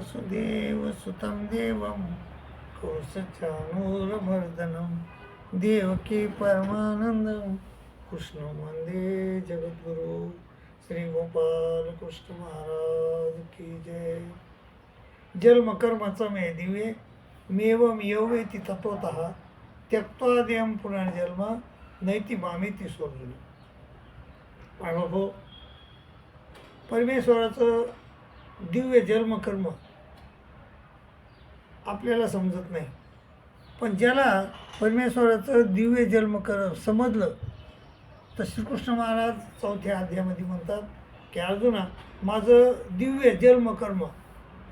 वसुदेवसुतं देवं कौसचानूरमर्दनं देवकी परमानन्दं कृष्ण वन्दे जगद्गुरु श्री गोपाल कृष्ण महाराज की जय। जन्म कर्मच मे दिवे मेवम यौवेति तत्वत त्यक्त्वादेयं पुनर्जन्म नैति मामेति स्वर्जुन अनुभव परमेश्वराचं दिव्य जन्मकर्म आपल्याला समजत नाही. पण ज्याला परमेश्वराचं दिव्य जन्म कर समजलं तर श्रीकृष्ण महाराज चौथ्या अध्यायामध्ये म्हणतात की अर्जुना माझं दिव्य जन्म कर्म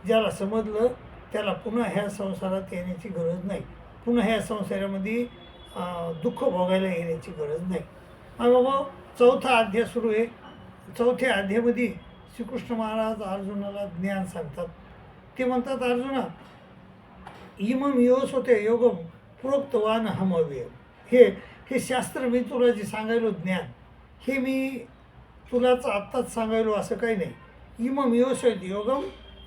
ज्याला समजलं त्याला पुन्हा ह्या संसारात येण्याची गरज नाही. पुन्हा ह्या संसारामध्ये दुःख भोगायला येण्याची गरज नाही. आणि बाबा चौथा अध्याय सुरू आहे. चौथ्या अध्यायामध्ये श्रीकृष्ण महाराज अर्जुनाला ज्ञान सांगतात. ते म्हणतात अर्जुना इमम योस होते योगम प्रोक्तवान हमव्य हे हे शास्त्र मी तुला जे सांगायलो ज्ञान हे मी तुलाच आत्ताच सांगायलो असं काही नाही. इमम योस योगम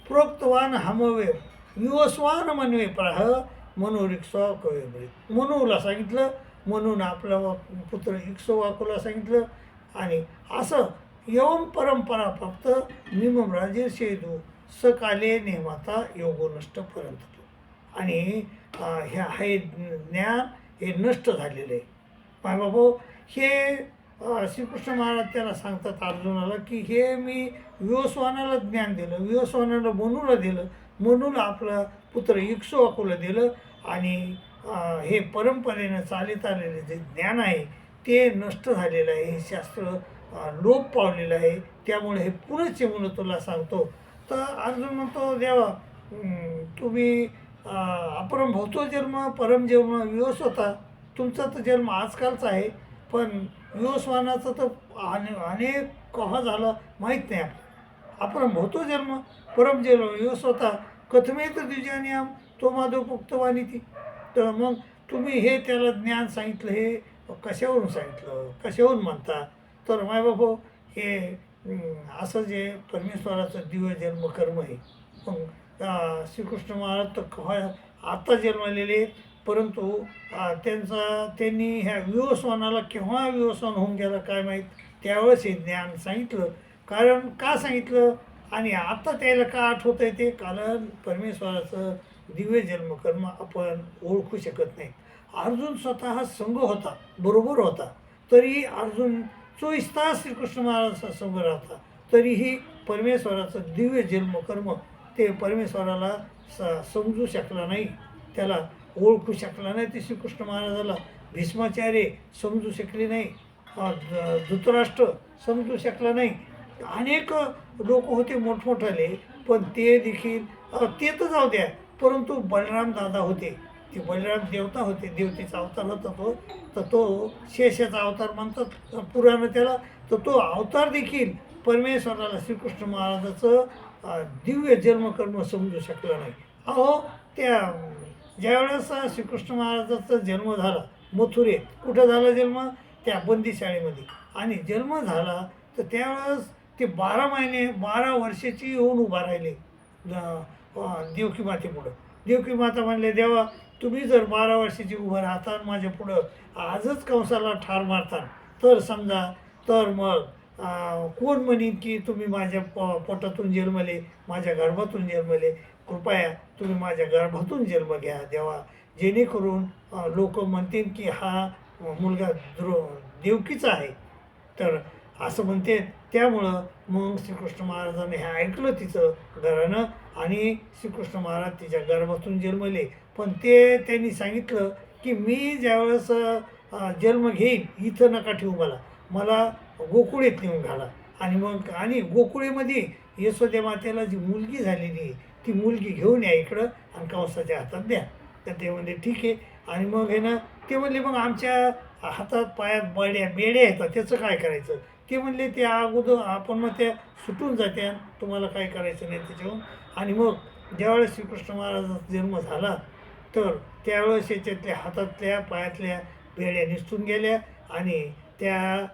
प्रोक्तवान हमव्य युवस्वान मनवे प्रह मनोरिक्स्वा कवेमृत मनूला सांगितलं म्हणून आपला वा- पुत्र इक्सोवाकूला सांगितलं आणि असं यवम परंपरा फक्त निमम राजे शेदू सकाले नेमाता योगो नष्ट आणि हे ह्या हे ज्ञान हे नष्ट झालेलं आहे. माय बाबा हे श्रीकृष्ण महाराज त्याला सांगतात अर्जुनाला की हे मी विवस्वानाला ज्ञान दिलं विवस्वानाला मनूला दिलं मनूला आपला पुत्र इक्ष्वाकूला दिलं आणि हे परंपरेनं चालित आलेलं जे ज्ञान आहे ते नष्ट झालेलं आहे हे शास्त्र लोप पावलेलं आहे त्यामुळे हे पुरेचे म्हणून तुला सांगतो. तर अर्जुन म्हणतो देवा तुम्ही आपण अपरम भवतो जन्म परम जन्म विवस होता. तुमचा तर जन्म आजकालचा आहे पण विवस्वानाचा तर अने अनेक कहा झाला माहीत नाही आपल्याला. आपण भवतो जन्म परम जन्म विवस होता. कथमेत द्विजानियाम तो माधव पुक्तवाणी ती. तर मग तुम्ही हे त्याला ज्ञान सांगितलं हे कशावरून सांगितलं? कशावरून म्हणता? तर माय बाबा हे असं जे परमेश्वराचं दिव्य जन्म कर्म आहे. मग श्रीकृष्ण महाराज तर केव्हा आत्ता जन्मलेले आहेत, परंतु त्यांचा त्यांनी ह्या विवस्वानाला केव्हा विवस्वान होऊन गेला काय माहीत? त्यावेळेस हे ज्ञान सांगितलं. कारण का सांगितलं? आणि आता त्याला का आठवतं आहे ते? कारण परमेश्वराचं दिव्य जन्मकर्म आपण ओळखू शकत नाही अर्जुन स्वतः संघ होता बरोबर होता. तरी अर्जुन चोवीस तास श्रीकृष्ण महाराजांचा संघ राहता. तरीही परमेश्वराचं दिव्य जन्मकर्म ते परमेश्वराला स समजू शकला नाही. त्याला ओळखू शकला नाही ते श्रीकृष्ण महाराजाला. भीष्माचार्य समजू शकले नाही. धृतराष्ट्र समजू शकला नाही. अनेक लोक होते मोठमोठाले पण ते देखील ते तर जाऊ द्या परंतु बलराम दादा होते. ते बलराम देवता होते देवतेचा अवतार होता तो. तर तो शेषाचा अवतार म्हणतात पुराण त्याला. तर तो अवतार देखील परमेश्वराला श्रीकृष्ण महाराजाचं दिव्य जन्मकर्म समजू शकला नाही. अहो त्या ज्यावेळेस श्रीकृष्ण महाराजाचा जन्म झाला मथुरेत कुठं झाला जन्म? त्या बंदीशाळेमध्ये आणि जन्म झाला तर त्यावेळेस ते बारा महिने बारा वर्षाची येऊन उभा राहिले देवकी मातेपुढं. देवकी माता म्हणले देवा तुम्ही जर बारा वर्षाची उभं राहता माझ्या पुढं आजच कंसाला ठार मारता तर समजा तर मग कोण म्हणीन की तुम्ही माझ्या प पोटातून जन्मले माझ्या गर्भातून जन्मले? कृपया तुम्ही माझ्या गर्भातून जन्म घ्या देवा. जेणेकरून लोक म्हणतील की हा मुलगा द्रो देवकीचा आहे. तर असं म्हणते. त्यामुळं मग श्रीकृष्ण महाराजांनी हे ऐकलं तिचं घरानं आणि श्रीकृष्ण महाराज तिच्या गर्भातून जन्मले. पण ते त्यांनी सांगितलं की मी ज्यावेळेस जन्म घेईन इथं नका ठेवू मला. मला गोकुळीत नेऊन घाला. आणि मग आणि गोकुळेमध्ये यशोद्या मातेला जी मुलगी झालेली आहे ती मुलगी घेऊन या इकडं आणि कंसाच्या हातात द्या. तर ते म्हणले ठीक आहे. आणि मग आहे ना ते म्हणले मग आमच्या हातात पायात बड्या बेड्या येतात त्याचं काय करायचं? ते म्हणले ते अगोदर आपण मग त्या सुटून जात्या तुम्हाला काय करायचं नाही त्याच्याहून आणि मग ज्यावेळेस श्रीकृष्ण महाराजाचा जन्म झाला तर त्यावेळेस याच्यातल्या हातातल्या पायातल्या बेड्या निसटून गेल्या आणि त्या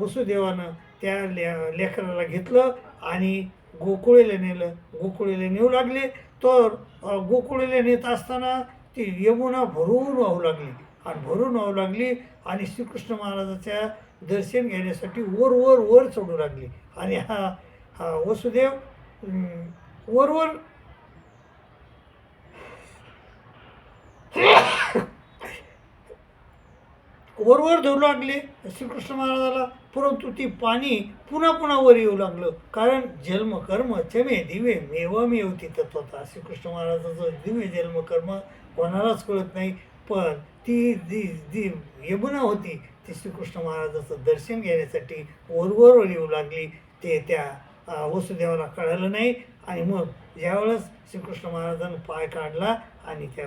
वसुदेवानं त्या ले लेकराला घेतलं आणि गोकुळीला नेलं. गोकुळीला नेऊ लागले तर गोकुळीला नेत असताना ती यमुना भरून वाहू लागली. आणि भरून वाहू लागली आणि श्रीकृष्ण महाराजाच्या दर्शन घेण्यासाठी वर वर वर चढू लागली. आणि हा हा वसुदेव वरवर वर वर. वरवर धरू लागले. श्रीकृष्ण महाराजाला परंतु ती पाणी पुन्हा पुन्हा वर येऊ लागलं. कारण जन्म कर्म चमे दिवे मेवमेव होती. तत्वता श्रीकृष्ण महाराजाचं दिव्य जन्म कर्म कोणालाच कळत नाही. पण ती जी जी यमुना होती ती श्रीकृष्ण महाराजाचं दर्शन घेण्यासाठी वरवर येऊ लागली. ते त्या वसुदेवाला कळलं नाही. आणि मग ज्यावेळेस श्रीकृष्ण महाराजांनी पाय काढला आणि त्या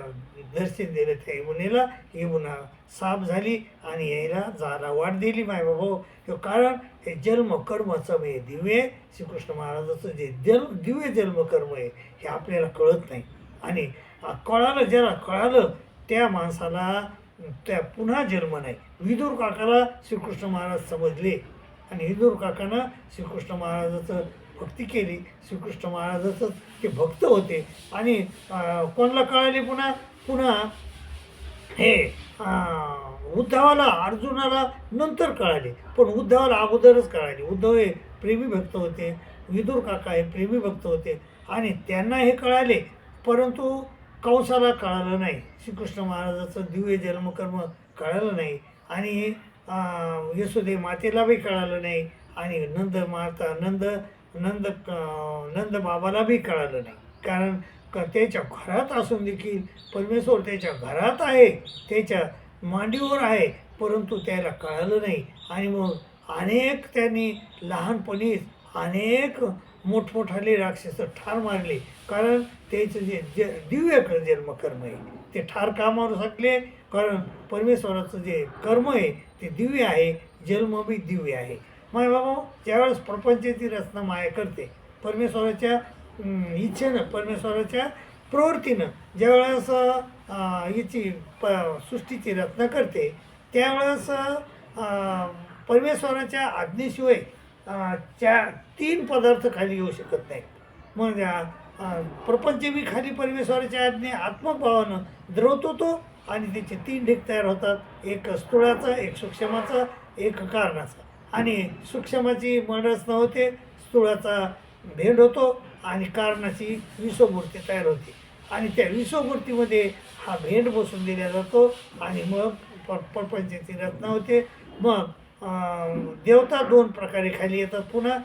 दर्शन दिलं त्या यमुनेला यमुना साफ झाली आणि यायला जायला वाट दिली माय बाबा हे कारण हे जन्म कर्मचं म्हणजे दिव्य श्रीकृष्ण महाराजाचं जे जन्म दिव्य जन्म कर्म आहे हे आपल्याला कळत नाही. आणि कळालं ज्याला कळालं त्या माणसाला त्या पुन्हा जन्म नाही. विदूर काकाला श्रीकृष्ण महाराज समजले. आणि हिंदूर काकानं श्रीकृष्ण महाराजाचं भक्ती केली. श्रीकृष्ण महाराजाचं ते भक्त होते. आणि कोणाला कळाले पुन्हा? पुन्हा हे उद्धवाला अर्जुनाला नंतर कळाले. पण उद्धवाला अगोदरच कळाले. उद्धव हे प्रेमी भक्त होते. विदूर काका हे प्रेमी भक्त होते. आणि त्यांना हे कळाले. परंतु कंसाला कळालं नाही. श्रीकृष्ण महाराजाचं दिव्य जन्मकर्म कळालं नाही. आणि यशोदे मातेला बी कळालं नाही आणि नंद माता नंद नंद नंद बाबाला बी कळालं नाही. कारण क त्याच्या घरात असून देखील परमेश्वर त्याच्या घरात आहे त्याच्या मांडीवर आहे परंतु त्याला कळालं नाही. आणि मग अनेक त्यांनी लहानपणीच अनेक मोठमोठाले राक्षस ठार मारले. कारण त्याचं जे जे दिव्य जन्मकर्म आहे ते ठार का मारू शकले कारण परमेश्वराचं जे कर्म आहे ते दिव्य आहे जन्म बी दिव्य आहे. माय बाबा ज्यावेळेस प्रपंचाची रचना माया करते परमेश्वराच्या इच्छेनं परमेश्वराच्या प्रवृत्तीनं ज्यावेळेस याची हिची प सृष्टीची रचना करते त्यावेळेस परमेश्वराच्या आज्ञेशिवाय च्या तीन पदार्थ खाली येऊ शकत नाहीत. म्हणजे, मग प्रपंच बी खाली परमेश्वराच्या आज्ञे आत्मभावानं द्रवतो तो आणि त्याचे तीन ढीक तयार होतात. एक स्थूळाचा एक सूक्ष्माचा एक कारणाचा. आणि सूक्ष्माची मनरचना होते स्थूळाचा भेंड होतो आणि कारणाची विश्वमूर्ती तयार होते. आणि त्या विश्वमूर्तीमध्ये हा भेंड बसून दिला जातो आणि मग प प्रपंचाची रचना होते. मग देवता दोन प्रकारे खाली येतात पुन्हा.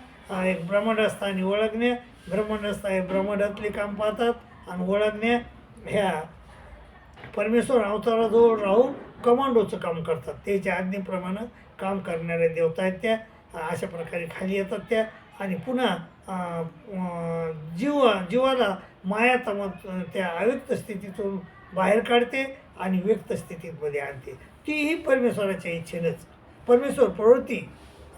एक ब्रह्मांडस्थ आणि ओळखण्या ब्रह्मांडस्थ हे ब्रह्मांडातले काम पाहतात आणि ओळखण्या ह्या परमेश्वर अवताराजवळ राहून कमांडोचं काम करतात. त्याच्या आज्ञेप्रमाणे काम करणाऱ्या देवता आहेत त्या. अशा प्रकारे खाली येतात त्या. आणि पुन्हा जीव जीवाला माया तम त्या अव्यक्त स्थितीतून बाहेर काढते आणि व्यक्त स्थितीमध्ये आणते. तीही परमेश्वराच्या इच्छेनंच. परमेश्वर प्रवृत्ती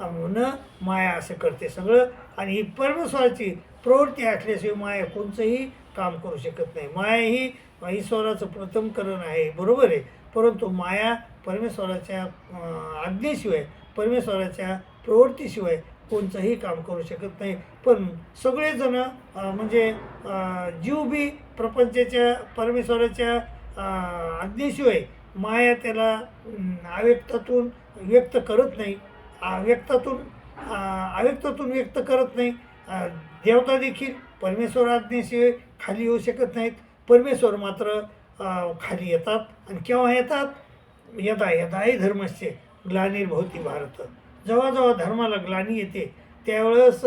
न माया असं करते सगळं. आणि ही परमेश्वराची प्रवृत्ती असल्याशिवाय माया कोणचंही काम करू शकत नाही. माया ही ईश्वराचं प्रथमकरण आहे बरोबर आहे. परंतु माया परमेश्वराच्या आज्ञेशिवाय परमेश्वराच्या प्रवृत्तीशिवाय कोणचंही काम करू शकत नाही. पण सगळेजण म्हणजे जीव बी प्रपंचाच्या परमेश्वराच्या आज्ञेशिवाय माया त्याला अव्यक्तातून व्यक्त करत नाही. अव्यक्तातून अव्यक्तातून व्यक्त करत नाही. देवता देखील परमेश्वराज्ञेशिवाय खाली येऊ शकत नाहीत. परमेश्वर मात्र खाली येतात आणि केव्हा येतात? यदा यदाही धर्मस्य ग्लानिर्भवती भारत. जेव्हा जेव्हा धर्माला ग्लानी येते त्यावेळेस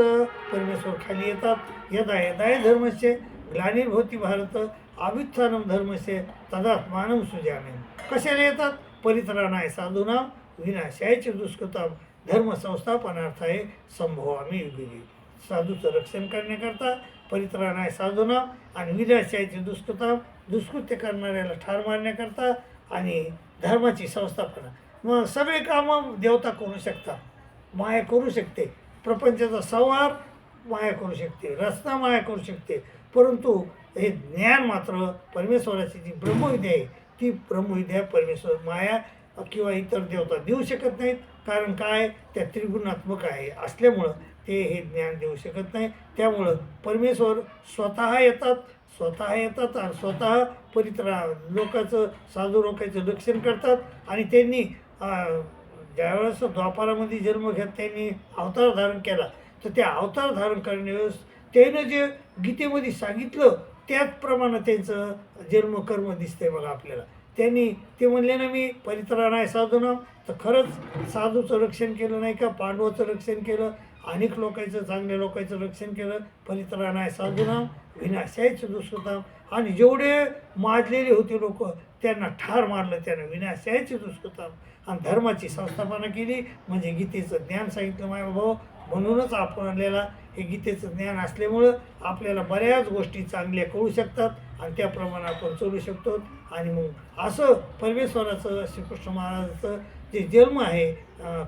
परमेश्वर खाली येतात. यदा यदाय धर्मस्य ग्लानिर्भवती भारत अभित्थानम धर्मस्य तदात्मानम सुजाने कशाला येतात? परित्राणाय साधूनाम विनाशायचे दुष्कृताम धर्मसंस्थापनार्थाय संभवामी युगी साधूचं रक्षण करण्याकरता परित्राणाय साधूना आणि विनाशायचे दुष्कृता दुष्कृत्य करणाऱ्याला ठार मारण्याकरता आणि धर्माची संस्थापना मग सगळे कामं देवता करू शकतात. माया करू शकते. प्रपंचाचा संहार माया करू शकते. रचना माया करू शकते. परंतु हे ज्ञान मात्र परमेश्वराची जी ब्रह्मविद्या आहे ती ब्रह्मविद्या परमेश्वर माया किंवा इतर देवता देऊ शकत नाहीत. कारण काय? त्या त्रिगुणात्मक आहे. असल्यामुळं ते हे ज्ञान देऊ शकत नाही. त्यामुळं परमेश्वर स्वतः येतात स्वतः येतात आणि स्वतः परित्रा लोकांचं साधू लोकांचं रक्षण करतात आणि त्यांनी ज्यावेळेस द्वापारामध्ये जन्म घेत त्यांनी अवतार धारण केला तर त्या अवतार धारण करण्यावेळेस त्यानं जे गीतेमध्ये सांगितलं त्याचप्रमाणे त्यांचं जन्म कर्म दिसतंय बघा आपल्याला. त्यांनी ते म्हणले ना मी परित्राण नाही साधू ना तर खरंच साधूचं रक्षण केलं नाही का पांडवाचं रक्षण केलं अनेक लोकांचं चांगल्या लोकांचं रक्षण केलं परित्रा नाही साधुनाम विनाशायचं दुष्कृताम. आणि जेवढे माजलेले होते लोक त्यांना ठार मारलं त्यानं विनाशायचे दुष्कृताम. आणि धर्माची संस्थापना केली म्हणजे गीतेचं ज्ञान सांगितलं माझ्या भाऊ म्हणूनच आपण हे गीतेचं ज्ञान असल्यामुळं आपल्याला बऱ्याच गोष्टी चांगल्या कळू शकतात आणि त्याप्रमाणे आपण चलू शकतो. आणि मग असं परमेश्वराचं श्रीकृष्ण महाराजाचं जे जन्म आहे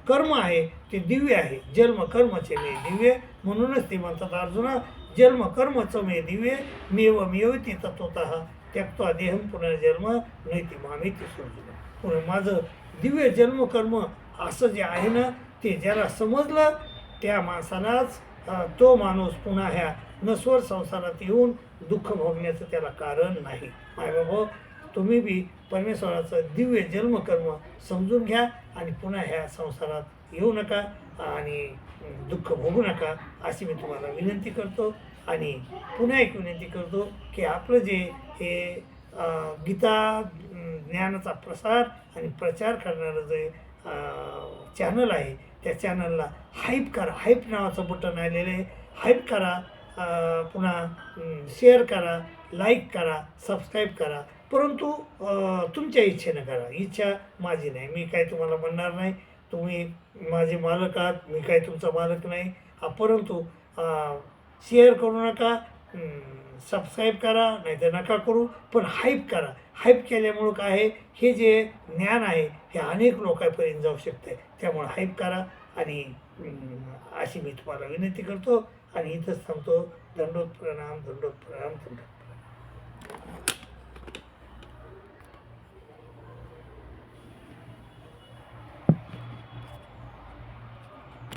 कर्म आहे ते दिव्य आहे. जन्म कर्मचे मे दिव्य. म्हणूनच ते म्हणतात अर्जुना जन्म कर्मचं मे दिव्य. मेव मेवती तत्वत त्यक्त्वा देहम पुनर्जन्म नैती मामिती सोडून पुन्हा माझं दिव्य जन्म कर्म असं जे आहे ना ते ज्याला समजलं त्या माणसालाच तो माणूस पुन्हा ह्या नस्वर संसारात येऊन दुःख भोगण्याचं त्याला कारण नाही. माय बाबा तुम्ही बी परमेश्वराचं दिव्य जन्मकर्म समजून घ्या आणि पुन्हा ह्या संसारात येऊ नका आणि दुःख भोगू नका अशी मी तुम्हाला विनंती करतो. आणि पुन्हा एक विनंती करतो की आपलं जे हे गीता ज्ञानाचा प्रसार आणि प्रचार करणारं जे चॅनल आहे त्या चॅनलला हाईप करा. हाईप नावाचं बटन आलेलं आहे. हाईप करा. पुन्हा शेअर करा. लाईक करा. सबस्क्राईब करा. परंतु तुमच्या इच्छेनं करा. इच्छा माझी नाही. मी काय तुम्हाला म्हणणार नाही. तुम्ही माझे मालक आहात. मी काय तुमचा मालक नाही. परंतु शेअर करू नका. सबस्क्राईब करा नाही तर नका करू पण हाईप करा. हाईप केल्यामुळं काय आहे? हे जे ज्ञान आहे हे अनेक लोकांपर्यंत जाऊ शकते त्यामुळे हाईप करा आणि अशी मी तुम्हाला विनंती करतो. आणि इथंच थांबतो. दंडोत प्रणाम दंडोत प्रणाम दंडोत